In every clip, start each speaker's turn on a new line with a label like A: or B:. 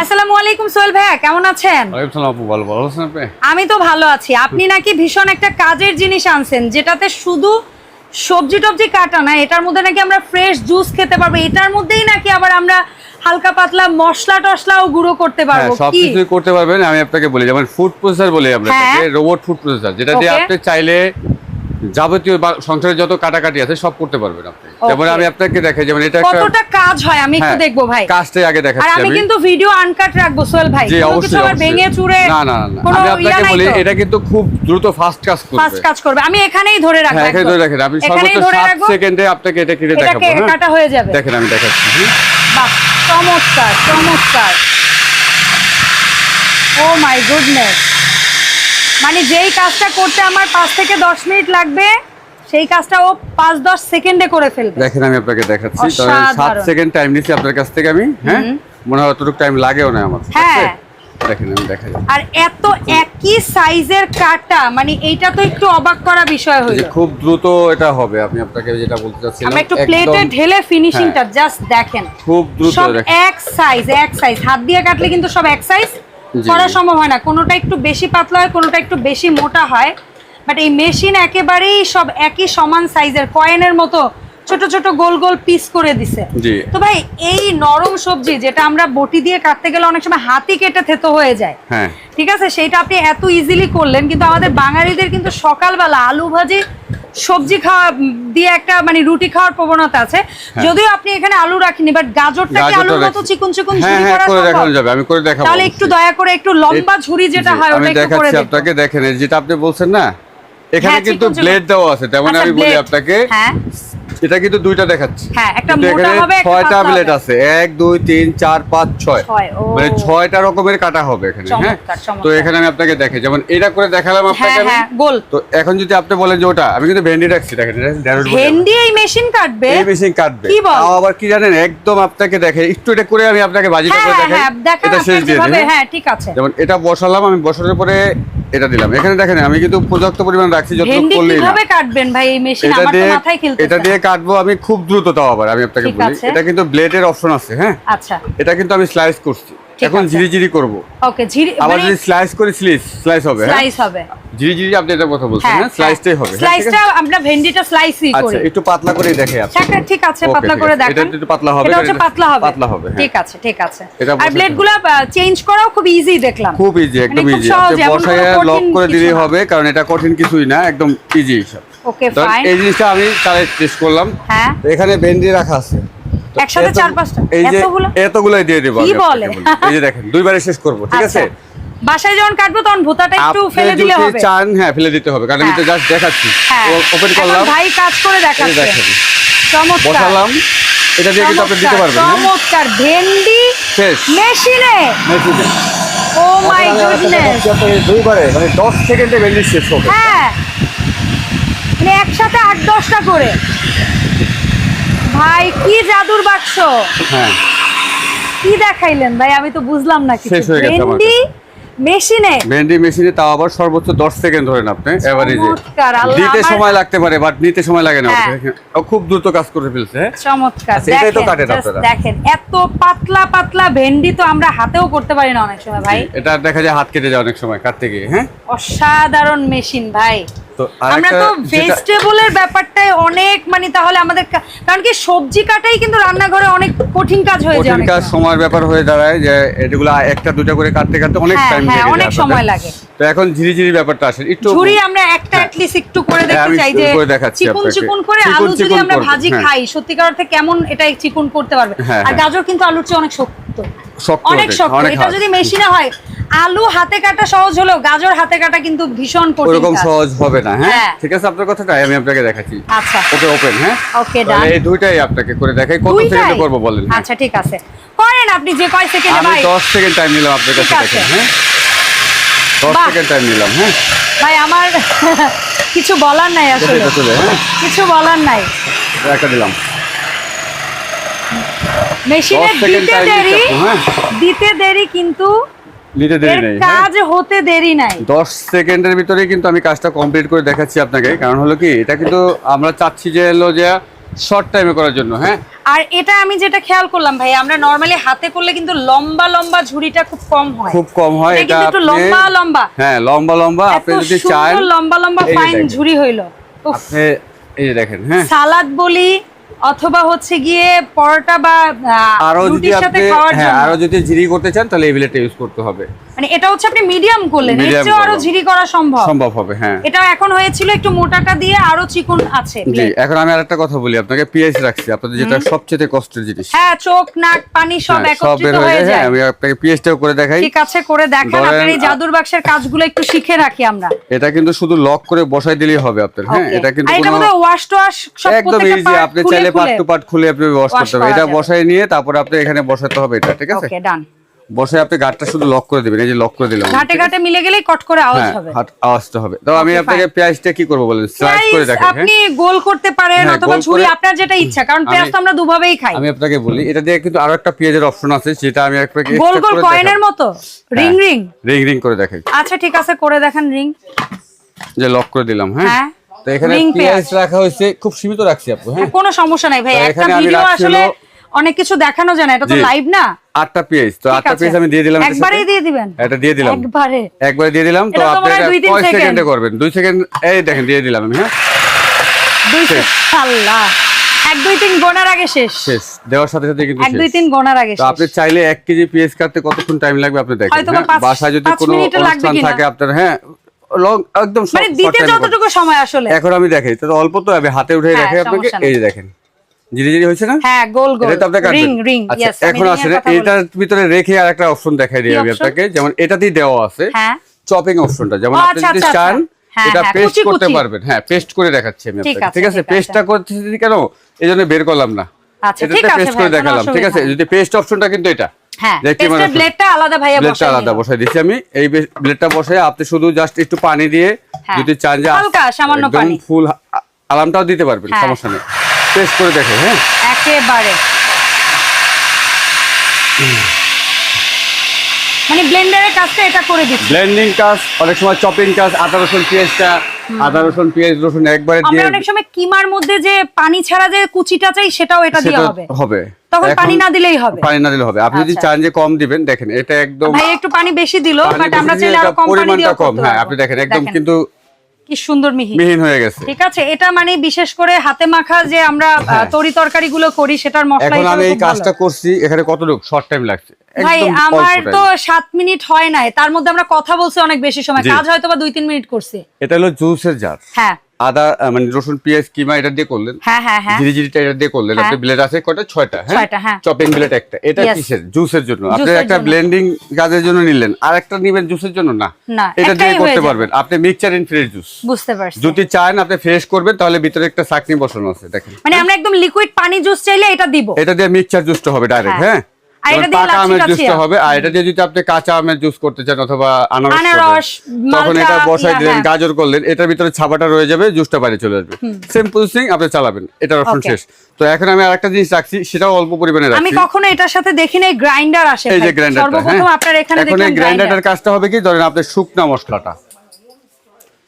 A: আসসালামু আলাইকুম সোহেল ভাইয়া কেমন আছেন?
B: ওয়ালাইকুম সালাম আপু ভালো ভালো আছেন আপনি?
A: আমি তো ভালো আছি। আপনি নাকি ভীষণ একটা কাজের জিনিস আনছেন যেটাতে শুধু সবজি টবজি কাটা না এটার মধ্যে নাকি আমরা ফ্রেশ জুস খেতে পারব এটার মধ্যেই নাকি আবার আমরা হালকা পাতলা মশলা টশলাও গুঁড়ো করতে
B: হ্যাঁ
A: পারব
B: সব
A: কি
B: করতে পারবেন আমি আপনাকে বলি যেমন ফুড প্রসেসর বলি
A: হ্যাঁ।
B: রোবট ফুড প্রসেসর যেটা দিয়ে আপনি চাইলে যাবতীয় সংসারে যত কাটাকাটি আছে সব করতে পারবেন আপনি। যেমন আমি আপনাকে দেখাই যেমন এটা
A: কতটা কাজ হয় আমি একটু
B: হ্যাঁ,
A: দেখব ভাই।
B: কাজটাই আগে দেখাচ্ছি
A: আমি
B: আমি।
A: কিন্তু ভিডিও আনকাট রাখব সোহেল ভাই।
B: জি অবশ্যই
A: আবার ভেঙে চুরে
B: না না না আমি আপনাকে বলি এটা কিন্তু খুব দ্রুত ফাস্ট কাজ করবে।
A: কাজ করবে। আমি এখানেই ধরে রাখব
B: হ্যাঁ এখানে ধরে রাখেন। আপনি
A: এখানেই
B: সর্বোচ্চ
A: ধরে
B: সাত
A: রাখব।
B: সেকেন্ডে আপনাকে এটা কেটে
A: এটা
B: দেখাবো
A: কে-
B: হ্যাঁ?
A: কাটা হয়ে যাবে।
B: দেখেন আমি দেখাচ্ছি
A: বাহ চমৎকার চমৎকার। ও মাই গুডনেস মানে যেই কাজটা করতে আমার পাঁচ থেকে দশ মিনিট লাগবে সেই কাজটা ও পাঁচ দশ সেকেন্ডে করে ফেলবে।
B: দেখেন আমি আপনাকে দেখাচ্ছি। সাত সেকেন্ড টাইম নিচ্ছি আপনার কাছ থেকে আমি হ্যাঁ? মনে হয় অতটুকু টাইম লাগেও না আমার।
A: হ্যাঁ।
B: দেখেন আমি দেখাই।
A: আর এত একই সাইজের কাটা মানে এইটা তো একটু অবাক করা বিষয়
B: যে
A: হইল
B: খুব দ্রুত এটা হবে আমি আপনাকে যেটা বলতে চাচ্ছিলাম
A: আমরা একটু প্লেটে ঢেলে ফিনিশিংটা
B: হ্যাঁ।
A: জাস্ট দেখেন।
B: খুব দ্রুত
A: সব এক সাইজ এক সাইজ হাত দিয়ে কাটলে কিন্তু সব এক সাইজ। করা সম্ভব হয় না। কোনোটা একটু বেশি পাতলা হয় কোনোটা একটু বেশি মোটা হয়। বাট এই মেশিন একেবারেই সব একই সমান সাইজের কয়েনের মতো ছোট ছোট গোল গোল পিস করে দিছে। তো ভাই এই নরম সবজি যেটা আমরা বটি দিয়ে কাটতে গেলে অনেক সময় হাতি কেটে থেতো হয়ে যায়।
B: হ্যাঁ।
A: ঠিক আছে? সেইটা আপনি এত ইজিলি করলেন কিন্তু আমাদের বাঙালিদের কিন্তু সকালবেলা আলু ভাজি সবজি খাওয়া দিয়ে একটা মানে রুটি খাওয়ার প্রবণতা আছে। যদিও আপনি এখানে আলু রাখিনি বাট গাজরটাকে
B: হ্যাঁ। গাজরটা
A: আলুর মতো চিকন চিকন
B: হ্যাঁ
A: ঝুরি
B: হ্যাঁ
A: করা
B: যাবে আমি করে দেখাবো
A: তাহলে একটু দয়া করে একটু লম্বা ঝুরি যেটা হয় ওটা একটু করে
B: দেখাচ্ছি আপনাকে দেখেন যেটা আপনি বলছেন না এখানে
A: হ্যাঁ,
B: কিন্তু। ব্লেড দেওয়া আছে তেমন
A: আচ্ছা,
B: আমি বলি আপনাকে
A: হ্যাঁ।
B: এটা কিন্তু দুইটা দেখাচ্ছি।
A: হ্যাঁ, একটা মোটা হবে, একটা
B: ছয়টা ব্লেড আছে। এক দুই তিন চার পাঁচ ছয়।
A: ছয়, ও।
B: মানে ছয়টা রকমের কাটা হবে এখানে হ্যাঁ। তো এখানে আমি আপনাকে দেখে যেমন এটা করে দেখালাম
A: হ্যাঁ
B: আপনাকে
A: হ্যাঁ গোল।
B: তো এখন যদি আপনি বলেন যে ওটা আমি কিন্তু ভেন্ডি রাখছি দেখেন
A: ভেন্ডি এই মেশিন কাটবে?
B: এই মেশিন কাটবে।
A: কি বল?
B: আবার কি জানেন একদম আপনাকে দেখে একটু এটা করে আমি আপনাকে বাজিটা
A: হ্যাঁ
B: করে
A: হ্যাঁ
B: দেখাই।
A: হ্যাঁ
B: এটা শেষ দিয়ে? হ্যাঁ
A: ঠিক আছে।
B: যেমন এটা বসালাম আমি বসানোর পরে এটা দিলাম। এখানে দেখেন আমি কিন্তু পর্যাপ্ত পরিমাণ রাখছি যতটুকু করলে
A: কীভাবে কাটবেন ভাই? এই মেশিন
B: এটা
A: আমার তো
B: দিয়ে
A: মাথায় খেলতে
B: এটা দিয়ে কাটবো আমি খুব দ্রুত তাও আবার আমি আপনাকে বলি। এটা কিন্তু ব্লেডের অপশন আছে হ্যাঁ?
A: আচ্ছা।
B: এটা কিন্তু আমি স্লাইস করছি। এখন
A: আছে।
B: ঝিরি ঝিরি করব।
A: ওকে ঝিরি
B: আবার
A: মানে
B: যদি স্লাইস করি স্লিস স্লাইস হবে হ্যাঁ?
A: স্লাইস হবে।
B: ঝিরি ঝিরি আপনি এটা কথা বলছেন
A: হ্যাঁ
B: হ্যাঁ? স্লাইসটাই হবে হ্যাঁ,
A: স্লাইসটা আমরা ভেন্ডিটা স্লাইসই করি।
B: আচ্ছা একটু পাতলা করেই দেখে আপনি
A: ঠিক- ঠিক আছে পাতলা করে
B: আছে।
A: দেখান।
B: এটা একটু পাতলা হবে,
A: এটা হচ্ছে পাতলা হবে।
B: পাতলা হবে, হ্যাঁ।
A: ঠিক আছে ঠিক আছে। আর
B: বসাতে
A: ব্লেডগুলো চেঞ্জ করাও খুব ইজি দেখলাম।
B: খুব ইজি একদম
A: মানে
B: ইজি আপনি বসায় লক করে দিলেই হবে কারণ এটা কঠিন কিছুই না একদম ইজি সব।
A: ওকে ফাইন
B: এই জিনিসটা আমি চালাই টেস্ট করলাম।
A: হ্যাঁ।
B: এখানে ভেন্ডি রাখা আছে।
A: একসাথে চার পাঁচটা?
B: এই যে? এতগুলাই দিয়ে দেবো
A: কি বলে?
B: এই যে দেখেন দুইবারে শেষ করব ঠিক
A: আচ্ছা।
B: আছে?
A: বাসায় যখন কাটবো তখন ভুতাটা একটু ফেলে দিলে হবে।
B: চান হ্যাঁ ফেলে দিতে হবে কারণ আমি তো
A: হ্যাঁ।
B: জাস্ট দেখাচ্ছি।
A: হ্যাঁ।
B: ওপেন করলাম।
A: ভাই কাজ করে দেখাচ্ছে। চমৎকার।
B: বসালাম। এটা দিয়ে কিন্তু আপনি দিতে পারবেন হ্যাঁ?
A: চমৎকার। ভেন্ডি
B: শেষ।
A: মেশিনে।
B: মেশিনে।
A: Oh my goodness.
B: দুইবারে মানে দশ সেকেন্ডে ভেন্ডি শেষ হবে।
A: হ্যাঁ। মানে একসাথে আট দশটা করে। ভাই কি জাদুর বাক্স?
B: হ্যাঁ।
A: কি দেখাইলেন ভাই? আমি তো বুঝলাম না কিছু। ভেন্ডি মেশিনে?
B: ভেন্ডি মেশিনে তাও আবার সর্বোচ্চ দশ সেকেন্ড ধরেন আপনি এভারেজে দিতে সময় লাগতে পারে বাট নিতে সময় লাগে না
A: হ্যাঁ।
B: ও খুব দ্রুত কাজ করে ফেলছে?
A: চমৎকার।
B: আচ্ছা, এটাই তো
A: দেখেন
B: কাটেন আপনারা।
A: দেখেন এত পাতলা পাতলা ভেন্ডি তো আমরা হাতেও করতে পারি না অনেক সময় ভাই।
B: এটা দেখা যায় হাত কেটে যায় অনেক সময় কাটতে গিয়ে হ্যাঁ?
A: অসাধারণ মেশিন ভাই।
B: তো
A: আমরা তো ভেজিটেবলের অনেক মানে তাহলে আমাদের কারণ কি সবজি কাটাই কিন্তু রান্নাঘরে অনেক কঠিন কাজ হয়ে যায়
B: কঠিন কাজ সময়ের ব্যাপার হয়ে দাঁড়ায় যে এগুলা একটা দুটা করে কাটতে কাটতে অনেক
A: হ্যাঁ,
B: টাইম
A: হ্যাঁ,
B: লেগে
A: অনেক সময় লাগে।
B: তো এখন ঝিরি ঝিরি ব্যাপারটা আসে একটু
A: ঝুরি আমরা একটা
B: হ্যাঁ।
A: অ্যাটলিস্ট একটু করে
B: হ্যাঁ,
A: দেখতে চাই যে
B: করে দেখাচ্ছি
A: চিকুন চিকুন করে আলু যদি আমরা ভাজি
B: হ্যাঁ।
A: খাই সত্যিকার অর্থে কেমন এটা চিকুন করতে পারবে
B: হ্যাঁ,
A: আর
B: হ্যাঁ।
A: গাজর কিন্তু আলুর চেয়ে অনেক শক্ত
B: শক্ত
A: অনেক শক্ত এটা যদি মেশিনে হয় আলু হাতে কাটা সহজ হলেও গাজর হাতে কাটা কিন্তু ভীষণ কঠিন
B: ওরকম
A: কাজ।
B: সহজ হবে না হ্যাঁ?
A: হ্যাঁ।
B: ঠিক আছে আপনার কথাটাই আমি আপনাকে দেখাচ্ছি।
A: আচ্ছা।
B: ওকে ওপেন হ্যাঁ?
A: ওকে ডান।
B: এই দুইটাই আপনাকে করে দেখাই কত সেকেন্ডে করব বলেন হ্যাঁ।
A: আচ্ছা ঠিক আছে। করেন আপনি যে কয় সেকেন্ডে
B: আমি
A: ভাই?
B: দশ সেকেন্ড টাইম নিলাম আপনার কাছে। দেখেন হ্যাঁ? দশ
A: বাহ।
B: সেকেন্ড টাইম নিলাম হ্যাঁ?
A: ভাই আমার কিছু বলার নাই আসলে।
B: হ্যাঁ?
A: কিছু বলার নাই।
B: একটা দিলাম।
A: মেশিনে দিতে দেরি দিতে দেরি কিন্তু
B: নিতে দেরি
A: এর
B: হ্যাঁ?
A: কাজ হতে দেরি নাই।
B: দশ সেকেন্ডের ভিতরেই কিন্তু আমি কাজটা কমপ্লিট করে দেখাচ্ছি আপনাকে। কারণ হলো কি এটা কিন্তু আমরা চাচ্ছি যে হলো যে শর্ট টাইমে করার জন্য হ্যাঁ?
A: আর এটা আমি যেটা খেয়াল করলাম ভাই আমরা নরমালি হাতে করলে কিন্তু লম্বা লম্বা ঝুড়িটা খুব কম হয়।
B: খুব কম হয়
A: এটা
B: এটা
A: কিন্তু একটু লম্বা লম্বা।
B: হ্যাঁ লম্বা লম্বা আপনি যদি চান
A: লম্বা লম্বা ফাইন ঝুড়ি হইল।
B: এই দেখেন হ্যাঁ?
A: সালাদ বলি অথবা হচ্ছে গিয়ে পরোটা বা
B: আরও যদি আপনি হ্যাঁ আরও যদি জিরি করতে চান তাহলে এই বিলেটটা ইউজ করতে হবে।
A: মানে এটা হচ্ছে আপনি মিডিয়াম করলেন
B: Medium
A: চেয়েও
B: আরও
A: ঝিরি করা সম্ভব।
B: সম্ভব হবে হ্যাঁ।
A: এটা এখন হয়েছিল একটু মোটাটা দিয়ে আরও চিকন আছে
B: জি এখন আমি আরেকটা কথা বলি আপনাকে পিএইচ রাখছি আপনাদের যেটা সবচেয়ে কষ্টের জিনিস।
A: হ্যাঁ চোখ নাক পানি সব
B: হ্যাঁ,
A: একত্রিত
B: হয়ে
A: হয়ে
B: যায় হ্যাঁ আমি আপনাকে পিএইচটাও করে দেখাই।
A: ঠিক আছে করে দেখান আপনার এই জাদুর বাক্সের কাজগুলো একটু শিখে রাখি আমরা।
B: এটা কিন্তু শুধু লক করে বসাই দিলেই হবে আপনার হ্যাঁ এটা কিন্তু কোনো
A: ওয়াশ টোয়াশ সব
B: একদম ইজি আপনি
A: খুলে
B: চাইলে পার্ট টু পার্ট খুলে আপনি ওয়াশ করতে হবে। এটা। বসাই নিয়ে তারপরে আপনি এখানে বসাতে হবে এটা ঠিক আছে?
A: ওকে ডান
B: বসে আপনি গাটটা শুধু লক করে দিবেন এই যে লক করে দিলাম।
A: ঘাটে ঘাটে মিলে গেলেই কট করে আওয়াজ
B: হ্যাঁ
A: হবে।
B: হাত আওয়াজটা হবে। তো আমি আপনাকে পেঁয়াজটা কি করব বলেন? স্লাইস করে
A: Guys,
B: দেখেন হ্যাঁ?
A: আপনি গোল করতে পারেন
B: হ্যাঁ,
A: অথবা
B: করে-
A: আপনার যেটা ইচ্ছা কারণ পেঁয়াজ তো আমরা দুভাবেই খাই।
B: আমি আপনাকে বলি এটা দিয়ে কিন্তু আরও একটা পেঁয়াজের অপশন আছে যেটা আমি আপনাকে
A: গোল গোল কয়েনের মতো? রিং
B: হ্যাঁ,
A: রিং
B: রিং? রিং করে দেখাই।
A: আচ্ছা ঠিক আছে করে দেখান রিং।
B: যে লক করে দিলাম হ্যাঁ?
A: হ্যাঁ,
B: তো এখানে পেঁয়াজ। রাখা হয়েছে। খুব সীমিত রাখছি আপু হ্যাঁ?
A: কোনো সমস্যা নাই ভাই একটা ভিডিও আসলে অনেক কিছু দেখানো যায় না এটা তো লাইভ না?
B: আটটা তো আটটা আমি দিয়ে দিলাম
A: একবারেই দিয়ে দিবেন?
B: এটা দিয়ে দিলাম।
A: একবারে।
B: একবারে দিয়ে দিলাম তো আপনি এটা কয় সেকেন্ডে করবেন? দুই সেকেন্ড এই দেখেন দিয়ে দিলাম আমি হ্যাঁ?
A: দুই আল্লাহ। এক দুই তিন গোনার আগে শেষ।
B: শেষ। দেওয়ার সাথে সাথে কিন্তু
A: এক দুই তিন গোনার আগে
B: তো আপনি চাইলে এক কেজি পেঁয়াজ কাটতে কতক্ষণ টাইম লাগবে আপনি দেখেন হ্যাঁ? বাসায় যদি কোনো অনুষ্ঠান থাকে আপনার হ্যাঁ? একদম
A: মানে দিতে যতটুকু সময় আসলে।
B: এখন আমি দেখাই তো অল্প তো আমি হাতে উঠে
A: হ্যাঁ,
B: দেখাই আপনাকে এই যে দেখেন জিরি জিরি হয়েছে না?
A: হ্যাঁ গোল গোল।
B: এটা আপনি
A: রিং রিং
B: আচ্ছা এখন আসলে এটার ভিতরে রেখে আর একটা অপশন দেখাই দিই আমি আপনাকে। যেমন এটাতেই দেওয়া আছে
A: হ্যাঁ।
B: চপিং অপশনটা যেমন আপনি
A: আচ্ছা,
B: যদি
A: আচ্ছা,
B: চান।
A: হ্যাঁ,
B: এটা
A: হ্যাঁ,
B: পেস্ট করতে পারবেন। হ্যাঁ পেস্ট করে দেখাচ্ছি আমি আপনাকে ঠিক আছে। পেস্টটা করতেছি কেন? এই জন্য বের করলাম না।
A: আচ্ছা, ঠিক আছে
B: পেস্ট করে দেখালাম ঠিক আছে? যদি পেস্ট অপশনটা কিন্তু এটা।
A: হ্যাঁ
B: দেখতে
A: পেস্টের
B: পারেন
A: ব্লেডটা আলাদা ভাইয়া
B: ব্লেডটা আলাদা বসাই দিচ্ছি আমি। এই ব্লেডটা বসাই আপনি শুধু জাস্ট একটু পানি দিয়ে
A: হ্যাঁ।
B: যদি চান যে
A: হালকা, সামান্য পানি।
B: ফুল আলামটাও দিতে পারবেন
A: হ্যাঁ।
B: সমস্যা নেই। পেস্ট করে দেখে হ্যাঁ?
A: একেবারে। মানে ব্লেন্ডারের কাজটা এটা করে দিচ্ছি।
B: ব্লেন্ডিং কাজ অনেক সময় চপিং কাজ আদা রসুন পেঁয়াজটা আদা রসুন পেঁয়াজ রসুন একবারে
A: আমরা
B: দিয়ে
A: অনেক সময় কিমার মধ্যে যে পানি ছাড়া যে কুচিটা চাই সেটাও এটা দিয়ে হবে।
B: হবে।
A: তখন পানি না দিলেই হবে।
B: পানি না দিলে হবে। আপনি যদি
A: আচ্ছা।
B: চান যে কম দিবেন দেখেন এটা একদম
A: ভাই একটু পানি বেশি দিল বাট আমরা চাইলে
B: আরও
A: কম পানি
B: পরিমাণটা কম। হ্যাঁ আপনি দেখেন একদম কিন্তু
A: কি সুন্দর মিহি।
B: মিহিন হয়ে গেছে।
A: ঠিক আছে এটা মানে বিশেষ করে হাতে মাখা যে আমরা
B: হ্যাঁ।
A: তরি তরকারি গুলো করি সেটার মশলা
B: এখন আমি এই কাজটা করছি এখানে কতটুকু? শর্ট টাইম লাগছে।
A: ভাই আমার তো সাত মিনিট হয় নাই। তার মধ্যে আমরা কথা বলছি অনেক বেশি সময়। কাজ হয়তো বা দুই তিন মিনিট করছি।
B: এটা হলো জুসের জার।
A: হ্যাঁ।
B: আদা মানে রসুন পেঁয়াজ কিমা এটা দিয়ে করলেন।
A: হ্যাঁ হ্যাঁ হ্যাঁ।
B: জিরি জিরিটা এটা দিয়ে করলেন।
A: হ্যাঁ।
B: আপনি ব্লেড আছে কয়টা? ছয়টা হ্যাঁ?
A: হ্যাঁ।
B: চপিং ব্লেড একটা। এটা কিসের? জুসের জন্য। আপনি একটা ব্লেন্ডিং কাজের জন্য নিলেন। আর একটা নিবেন জুসের জন্য? না। এটা দিয়ে
A: হয়ে
B: করতে পারবেন। আপনি মিক্সচার ইন ফ্রেশ জুস
A: বুঝতে পারছি।
B: যদি চান আপনি ফ্রেশ করবেন তাহলে ভিতরে একটা চাকনি বসানো আছে দেখেন।
A: মানে আমরা একদম লিকুইড পানি জুস চাইলে এটা দিব।
B: এটা দিয়ে মিক্সচার জুসটা হবে ডাইরেক্ট
A: হ্যাঁ। আর এটা
B: যেমন
A: দিয়ে
B: পাকা আমের জুসটা হবে। আর এটা দিয়ে যদি আপনি কাঁচা আমের জুস করতে চান অথবা আনারস তখন এটা বসাই দিলেন
A: হ্যাঁ।
B: গাজর করলেন এটার ভিতরে ছাপাটা রয়ে যাবে জুসটা বাইরে চলে আসবে। সেম প্রসেসিং আপনি চালাবেন অপশন শেষ। তো এখন আমি আরেকটা জিনিস রাখছি সেটাও অল্প পরিমাণে
A: আমি কখনো এটার সাথে দেখি নাই গ্রাইন্ডার আসে
B: এই যে। গ্রাইন্ডারটা
A: সর্বপ্রথম
B: হ্যাঁ।
A: আপনার এখানে দেখলাম
B: গ্রাইন্ডারটার কাজটা হবে কি ধরেন আপনার শুকনা মশলাটা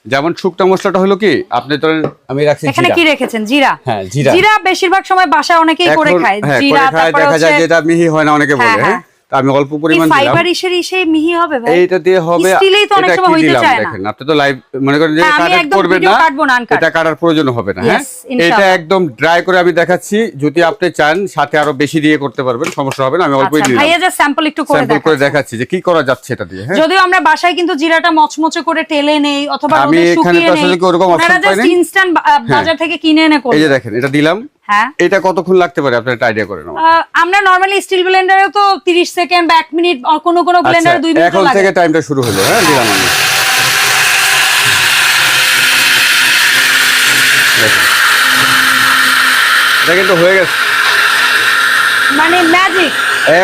B: যেমন শুকনা মশলাটা হলো কি? আপনি ধরেন আমি রাখছি
A: এখানে কি রেখেছেন? জিরা।
B: হ্যাঁ, জিরা।
A: জিরা বেশিরভাগ সময় বাসায় অনেকেই করে খায়।
B: হ্যাঁ
A: জিরা তারপর
B: দেখা যায়
A: যে
B: যেটা মিহি হয় না অনেকে বলে
A: হ্যাঁ,
B: হ্যাঁ। তা আমি অল্প পরিমাণ দিলাম।
A: ফাইবার ইসের ইসে মিহি হবে ভাই?
B: এইটা দিয়ে হবে
A: স্টিলেই তো অনেক সময় হইতে চায় না।
B: দেখেন আপনি তো লাইভ মনে করেন যে
A: হ্যাঁ,
B: করবেন
A: video
B: না। এটা কাটার প্রয়োজন হবে না হ্যাঁ? এটা একদম ড্রাই করে আমি দেখাচ্ছি যদি আপনি চান সাথে আরও বেশি দিয়ে করতে পারবেন সমস্যা হবে না আমি অল্পই
A: আচ্ছা
B: দিলাম।
A: ভাইয়া যা স্যাম্পল একটু করে
B: স্যাম্পল করে
A: দেখাচ্ছি।
B: দেখাচ্ছি যে কি করা যাচ্ছে এটা দিয়ে হ্যাঁ?
A: যদিও আমরা বাসায় কিন্তু জিরাটা মচমচে করে টেলে নেই অথবা
B: আমি
A: রোদে
B: এখানে
A: শুকিয়ে
B: তো
A: নেই।
B: আসলে কি ওরকম
A: ওনারা
B: option পাই
A: জাস্ট ইনস্ট্যান্ট বাজার থেকে কিনে এনে
B: এই যে দেখেন এটা দিলাম।
A: হ্যাঁ?
B: এটা কতক্ষণ লাগতে পারে? আপনার একটা আইডিয়া
A: আমরা নরমালি স্টিল ব্লেন্ডারে তো 30 সেকেন্ড বা 1 মিনিট কোনো কোনো ব্লেন্ডারে 2 মিনিট
B: এখন থেকে টাইমটা শুরু হলো হ্যাঁ দিলাম আমি। এটা কিন্তু হয়ে গেছে।
A: মানে ম্যাজিক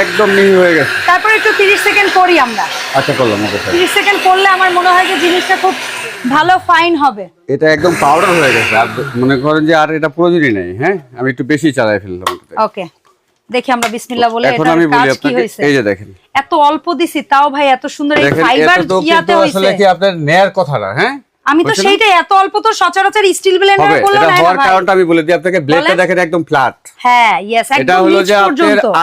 B: একদম মিহি হয়ে গেছে।
A: তারপর একটু 30 সেকেন্ড করি আমরা।
B: আচ্ছা করলাম ওকে স্যার
A: 30 সেকেন্ড করলে আমার মনে হয় যে জিনিসটা খুব ভালো ফাইন হবে।
B: এটা একদম পাউডার হয়ে গেছে। আর মনে করেন যে আর এটা প্রয়োজনই নেই হ্যাঁ? আমি একটু বেশি চালাই ফেললাম
A: ওকে দেখি আমরা বিসমিল্লাহ বলে
B: এখন আমি বলি আপনাকে এই যে দেখেন।
A: এত অল্প দিছি তাও ভাই এত সুন্দর এই ফাইবার ইয়াতে
B: কিন্তু আসলে
A: হইছে
B: কি আপনার নেয়ার কথা না হ্যাঁ?
A: আমি তো সেইটাই এত অল্প তো সচরাচর স্টিল ব্লেন্ডার করলে
B: এটা
A: না
B: হওয়ার কারণটা আমি বলে দিই আপনাকে ব্লেডটা দেখেন একদম ফ্ল্যাট
A: হ্যাঁ ইয়েস
B: এটা হলো যে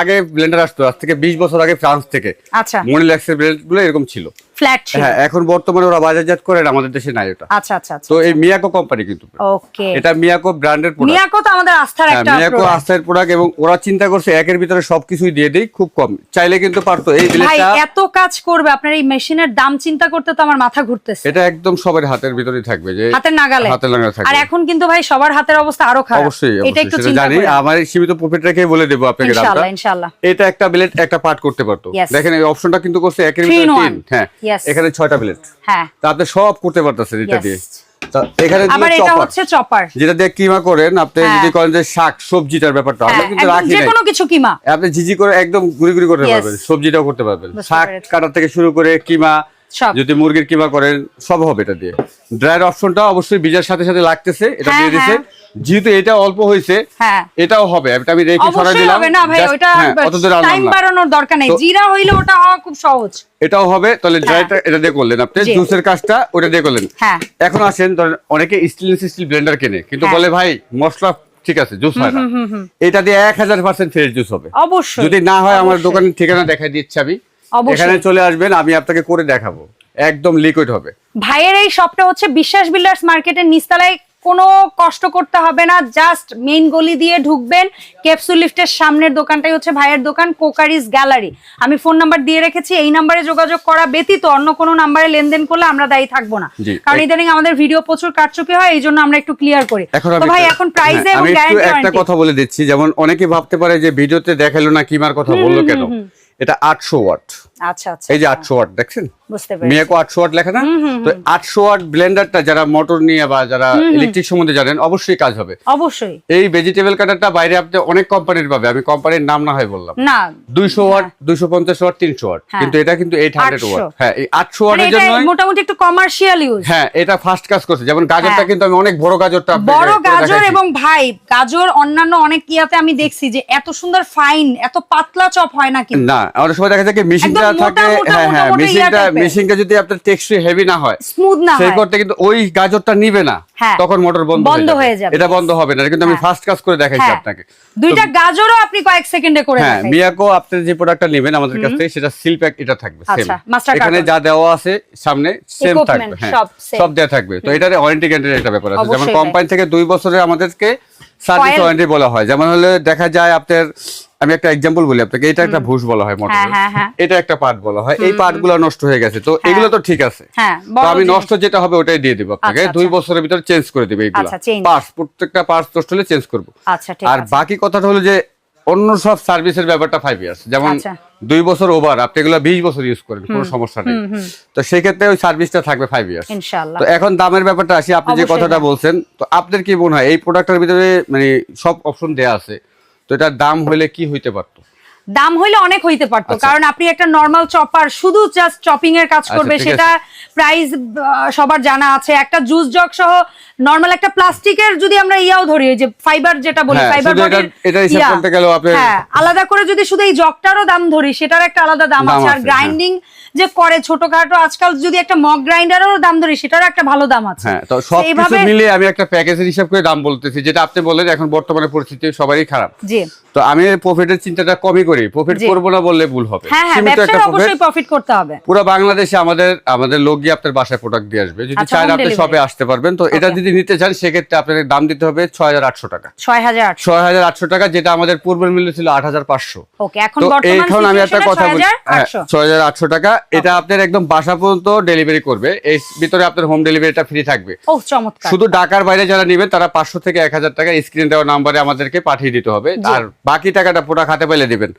B: আগে ব্লেন্ডার আসতো আজ থেকে বিশ বছর আগে ফ্রান্স থেকে।
A: আচ্ছা।
B: মনিল্যাক্সের ব্লেডগুলো এরকম ছিল।
A: ফ্ল্যাট ছিল।
B: হ্যাঁ এখন বর্তমানে ওরা বাজারজাত করে আমাদের দেশে নাই ওটা।
A: আচ্ছা আচ্ছা আচ্ছা
B: তো এই মিয়াকো কোম্পানি কিন্তু।
A: ওকে
B: এটা মিয়াকো ব্র্যান্ডের প্রোডাক্ট
A: মিয়াকো তো আমাদের আস্থার
B: হ্যাঁ
A: একটা
B: মিয়াকো আস্থার প্রোডাক্ট এবং ওরা চিন্তা করছে একের ভিতরে সবকিছুই দিয়ে দেই খুব কম। চাইলে কিন্তু পারতো এই ব্লেডটা
A: এত কাজ করবে আপনার এই মেশিনের দাম চিন্তা করতে তো আমার মাথা ঘুরতেছে।
B: এটা একদম সবার হাতের ভিতরেই থাকবে যে
A: হাতের নাগালে।
B: হাতের নাগালে
A: আর এখন কিন্তু ভাই সবার হাতের অবস্থা আরও খারাপ।
B: অবশ্যই
A: এটা একটু চিন্তা
B: জানি। আমার সীমিত প্রফিট রেখে বলে দেবো আপনাকে
A: ইনশাআল্লাহ ইনশাআল্লাহ।
B: এটা একটা ব্লেড একটা পার্ট করতে পারতো। দেখেন এই অপশনটা কিন্তু করছে একের ভিতরে তিন। হ্যাঁ. এখানে ছয়টা প্লেট
A: হ্যাঁ।
B: তা আপনি সব করতে পারতেছেন এটা দিয়ে। এখানে
A: আবার
B: দিলে
A: এটা হচ্ছে চপার
B: যেটা দিয়ে কিমা করেন আপনি
A: হ্যাঁ।
B: যদি করেন যে শাক সবজিটার ব্যাপারটা আমরা কিন্তু রাখি
A: না কিছু কিমা।
B: আপনি ঝিঝি করে একদম গুড়ি গুড়ি করতে পারবেন সবজিটাও করতে পারবেন। শাক। কাটার থেকে শুরু করে কিমা যদি মুরগির কিমা করেন সব হবে এটা দিয়ে। ড্রায়ার অপশনটা অবশ্যই বীজের সাথে সাথে লাগতেছে এটা
A: হ্যাঁ,
B: দিয়ে দিছে। যেহেতু এটা অল্প হয়েছে
A: হ্যাঁ।
B: এটাও হবে। এটা আমি রেখে সরাই দিলাম।
A: না ভাই ওটা
B: হ্যাঁ,
A: টাইম বাড়ানোর দরকার নেই। জিরা হইলে ওটা হওয়া খুব সহজ।
B: এটাও হবে তাহলে ড্রাইটা এটা দিয়ে করলেন আপনি। জুসের কাজটা ওটা দিয়ে করলেন।
A: হ্যাঁ।
B: এখন আসেন ধরেন অনেকে স্টিল স্টিল ব্লেন্ডার কেনে কিন্তু
A: হ্যাঁ।
B: বলে ভাই মশলা ঠিক আছে জুস হয় না। এটা দিয়ে এক হাজার পার্সেন্ট ফ্রেশ জুস হবে।
A: অবশ্যই।
B: যদি না হয় আমার দোকানের ঠিকানা দেখাই দিচ্ছি আমি। এখানে চলে আসবেন আমি আপনাকে করে দেখাবো। একদম লিকুইড হবে।
A: ভাইয়ের এই শপটা হচ্ছে বিশ্বাস বিল্ডার্স মার্কেটের নিচতলায় কোনো কষ্ট করতে হবে না জাস্ট মেইন গলি দিয়ে ঢুকবেন। ক্যাপসুল লিফটের সামনের দোকানটাই হচ্ছে ভাইয়ের দোকান কোকারিস গ্যালারি। আমি ফোন নাম্বার দিয়ে রেখেছি এই নাম্বারে যোগাযোগ করা ব্যতীত অন্য কোনো নাম্বারে লেনদেন করলে আমরা দায়ী থাকব না। কারণ ইদানিং আমাদের ভিডিও প্রচুর কারচুপি হয় এই জন্য আমরা একটু ক্লিয়ার করি। তো ভাই এখন প্রাইসে
B: হ্যাঁ,
A: এবং
B: একটু একটা কথা বলে দিচ্ছি যেমন অনেকে ভাবতে পারে যে ভিডিওতে দেখাল না কিমার কথা বলল কেন? এটা আটশো ওয়াট।
A: আচ্ছা আচ্ছা
B: এই যে আটশো ওয়াট দেখছেন?
A: বুঝতে পেরেছি।
B: মিয়াকো আটশো ওয়াট লেখা না? তো আটশো ওয়াট ব্লেন্ডারটা যারা মোটর নিয়ে বা যারা ইলেকট্রিক সম্বন্ধে জানেন অবশ্যই কাজ হবে।
A: অবশ্যই।
B: এই ভেজিটেবল কাটারটা বাইরে আপনি অনেক কোম্পানির পাবে আমি কোম্পানির নাম না হয় বললাম।
A: না।
B: দুইশো ওয়াট দুইশো পঞ্চাশ ওয়াট তিনশো ওয়াট।
A: হ্যাঁ।
B: কিন্তু এটা কিন্তু এইট হান্ড্রেড
A: 800
B: ওয়াট। হ্যাঁ এই আটশো
A: মানে
B: ওয়াটের জন্য
A: মোটামুটি একটু কমার্শিয়াল ইউজ
B: হ্যাঁ এটা ফার্স্ট কাজ করছে। যেমন গাজরটা
A: হ্যাঁ।
B: কিন্তু আমি অনেক বড় গাজরটা
A: বড় গাজর এবং ভাই গাজর অন্যান্য অনেক ইয়াতে আমি দেখছি যে এত সুন্দর ফাইন এত পাতলা চপ হয় না কিন্তু।
B: না অনেক সময় দেখা যায় কি মেশিনটা থাকে হ্যাঁ হ্যাঁ মেশিনটা মেশিনটা যদি আপনার টেক্সচার হেভি না হয়
A: স্মুথ না
B: সেই করতে কিন্তু ওই গাজরটা নিবে না
A: হ্যাঁ।
B: তখন মোটর বন্ধ
A: বন্ধ হয়ে যাবে।
B: এটা বন্ধ হবে না কিন্তু আমি
A: হ্যাঁ।
B: ফার্স্ট কাজ করে দেখাইছি
A: হ্যাঁ।
B: আপনাকে।
A: দুইটা গাজরও আপনি কয়েক সেকেন্ডে করে
B: হ্যাঁ মিয়াকো আপনি যে প্রোডাক্টটা নেবেন আমাদের কাছ থেকে সেটা সিল প্যাক এটা থাকবে সেম
A: আচ্ছা,
B: এখানে যা দেওয়া আছে সামনে সেম থাকবে হ্যাঁ
A: সব
B: দেওয়া থাকবে। তো এটার ওয়ারেন্টি গ্যারান্টির একটা ব্যাপার আছে। যেমন কোম্পানি থেকে দুই বছরে আমাদেরকে সার্ভিস ওয়ারেন্টি বলা হয়। যেমন হলে দেখা যায় আপনার আমি একটা এক্সাম্পল বলি আপনাকে এটা একটা ভুষ বলা হয় মোটর
A: হ্যাঁ, হ্যাঁ, হ্যাঁ।
B: এটা একটা পার্ট বলা হয়। এই পার্টগুলো নষ্ট হয়ে গেছে। তো এগুলো তো ঠিক আছে। তো আমি নষ্ট যেটা হবে ওটাই দিয়ে দিব আপনাকে।
A: আচ্ছা,
B: দুই
A: আচ্ছা।
B: বছরের ভিতরে চেঞ্জ করে দিবে এইগুলো।
A: আচ্ছা,
B: পার্টস প্রত্যেকটা পার্টস নষ্ট হলে চেঞ্জ করব। আর বাকি কথাটা হলো যে অন্য সব সার্ভিসের ব্যাপারটা ফাইভ ইয়ার্স যেমন। দুই বছর ওভার আপনি এগুলো বিশ বছর ইউজ করেন কোনো সমস্যা নেই। তো সেক্ষেত্রে ওই সার্ভিসটা থাকবে ফাইভ ইয়ার্স তো এখন দামের ব্যাপারটা আসি আপনি যে কথাটা বলছেন তো আপনার কি মনে হয় এই প্রোডাক্টের ভিতরে মানে সব অপশন দেওয়া আছে তো এটার দাম হলে কি হইতে পারতো?
A: দাম হইলে অনেক হইতে পারতো।
B: আচ্ছা।
A: কারণ আপনি একটা নর্মাল চপার শুধু জাস্ট চপিং এর কাজ
B: আচ্ছা,
A: করবে সেটা প্রাইস সবার জানা আছে। একটা জুস জগ সহ নর্মাল একটা প্লাস্টিকের যদি আমরা ইয়াও ধরি যে ফাইবার যেটা বলি
B: হ্যাঁ,
A: ফাইবার
B: শুধু এটা- হিসাব করতে গেলেও আপনি-
A: হ্যাঁ আলাদা করে যদি শুধু এই জগটারও দাম ধরি সেটার একটা আলাদা দাম আছে। আর গ্রাইন্ডিং যে করে ছোটখাটো আজকাল যদি একটা মগ গ্রাইন্ডারেরও দাম ধরি সেটারও একটা ভালো দাম আছে।
B: হ্যাঁ তো সব কিছু মিলিয়ে আমি একটা প্যাকেজের হিসাব করে দাম বলতেছি যেটা আপনি বললেন এখন বর্তমানে পরিস্থিতি সবারই খারাপ।
A: জি।
B: তো আমি প্রফিটের চিন্তাটা কমই করি প্রফিট। করব না বললে ভুল হবে।
A: হ্যাঁ হ্যাঁ
B: সীমিত একটা
A: অবশ্যই প্রফিট করতে হবে।
B: পুরো বাংলাদেশে আমাদের আমাদের লোক গিয়ে আপনার বাসায় প্রোডাক্ট দিয়ে আসবে। যদি চান আপনি। শপে আসতে পারবেন তো এটা যদি নিতে চান সেক্ষেত্রে আপনাকে দাম দিতে হবে ছয় হাজার আটশো টাকা।
A: ছয় হাজার আটশো।
B: ছয় হাজার আটশো টাকা যেটা আমাদের পূর্বের মূল্য ছিল আট হাজার পাঁচশো।
A: ওকে এখন বর্তমান
B: এখন আমি একটা কথা বলি।
A: হাজার
B: হ্যাঁ টাকা এটা আপনার একদম বাসা পর্যন্ত ডেলিভারি করবে। এই ভিতরে আপনার হোম ডেলিভারিটা ফ্রি থাকবে।
A: ও চমৎকার।
B: শুধু ঢাকার বাইরে যারা নেবেন তারা পাঁচশো থেকে এক হাজার টাকা স্ক্রিন দেওয়া নাম্বারে আমাদেরকে পাঠিয়ে দিতে হবে। আর বাকি টাকাটা প্রোডাক্ট হাতে পেলে দিবেন।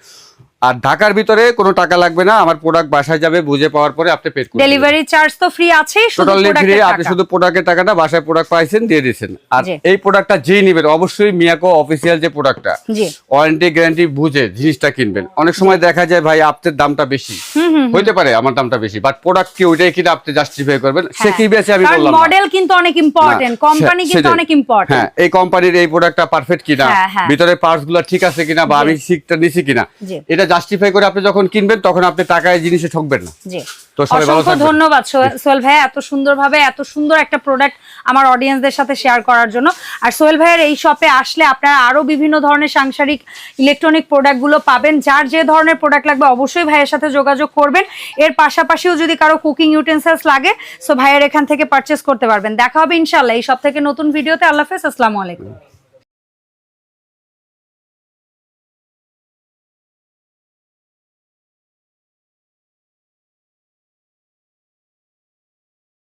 B: আর ঢাকার ভিতরে কোনো টাকা লাগবে না আমার প্রোডাক্ট বাসায় যাবে বুঝে পাওয়ার পরে আপনি পেড করবেন
A: ডেলিভারি চার্জ তো ফ্রি শুধু
B: টোটালি ফ্রি আপনি শুধু প্রোডাক্টের টাকাটা বাসায় প্রোডাক্ট পাইছেন দিয়ে দিচ্ছেন আর এই প্রোডাক্টটা যেই নেবেন অবশ্যই মিয়াকো অফিসিয়াল যে প্রোডাক্টটা
A: জি।
B: ওয়ারেন্টি গ্যারান্টি বুঝে জিনিসটা কিনবেন। অনেক সময় দেখা যায় ভাই আপনার দামটা বেশি। হইতে পারে আমার দামটা বেশি বাট প্রোডাক্ট কি ওইটাই কিনে আপনি জাস্টিফাই করবেন? সে কি বেছে আমি বললাম।
A: মডেল কিন্তু অনেক ইম্পর্টেন্ট কোম্পানি কিন্তু অনেক ইম্পর্টেন্ট
B: হ্যাঁ এই কোম্পানির এই প্রোডাক্টটা পারফেক্ট কিনা
A: হ্যাঁ, হ্যাঁ।
B: ভিতরে পার্টসগুলো ঠিক আছে কিনা বা আমি শিখটা নিছি কিনা এটা জাস্টিফাই করে আপনি যখন কিনবেন তখন আপনি টাকায় জিনিসে ঠকবেন না।
A: জি।
B: তো
A: অসংখ্য ধন্যবাদ সোহেল- ভাই এত সুন্দরভাবে এত সুন্দর একটা প্রোডাক্ট আমার অডিয়েন্সদের সাথে শেয়ার করার জন্য। আর সোহেল ভাইয়ের এই শপে আসলে আপনারা আরও বিভিন্ন ধরনের সাংসারিক ইলেকট্রনিক প্রোডাক্টগুলো পাবেন। যার যে ধরনের প্রোডাক্ট লাগবে অবশ্যই ভাইয়ের সাথে যোগাযোগ করবেন। এর পাশাপাশিও যদি কারও কুকিং ইউটেন্সিলস লাগে সো ভাইয়ের এখান থেকে পারচেস করতে পারবেন। দেখা হবে ইনশাল্লাহ এই সব থেকে নতুন ভিডিওতে আল্লাহ হাফেজ আসসালামু আলাইকুম।